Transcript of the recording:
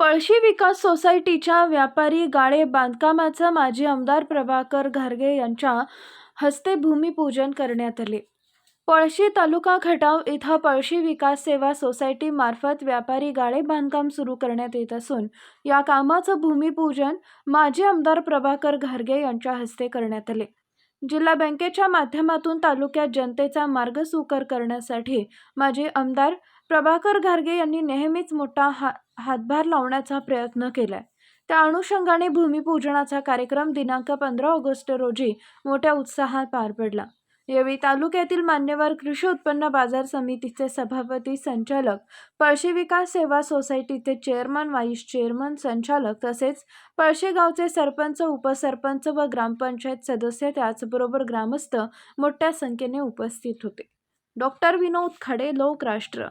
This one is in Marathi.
पळशी विकास सोसायटीच्या व्यापारी गाळे बांधकामाचं माजी आमदार प्रभाकर घारगे यांच्या हस्ते भूमिपूजन करण्यात आले. पळशी तालुका खटाव इथं पळशी विकास सेवा सोसायटीमार्फत व्यापारी गाळे बांधकाम सुरू करण्यात येत असून या कामाचं भूमिपूजन माजी आमदार प्रभाकर घारगे यांच्या हस्ते करण्यात आले. जिल्हा बँकेच्या माध्यमातून तालुक्यात जनतेचा मार्ग सुकर करण्यासाठी माजी आमदार प्रभाकर घारगे यांनी नेहमीच मोठा हा हातभार लावण्याचा प्रयत्न केलाय. त्या अनुषंगाने भूमिपूजनाचा कार्यक्रम दिनांक पंधरा ऑगस्ट रोजी मोठ्या उत्साहात पार पडला. यावेळी तालुक्यातील मान्यवर कृषी उत्पन्न बाजार समितीचे सभापती संचालक पळशी विकास सेवा सोसायटीचे चेअरमन व्हाईस चेअरमन संचालक तसेच पळशी गावचे सरपंच उपसरपंच व ग्रामपंचायत सदस्य त्याचबरोबर ग्रामस्थ मोठ्या संख्येने उपस्थित होते. डॉक्टर विनोद खडे लोकराष्ट्र.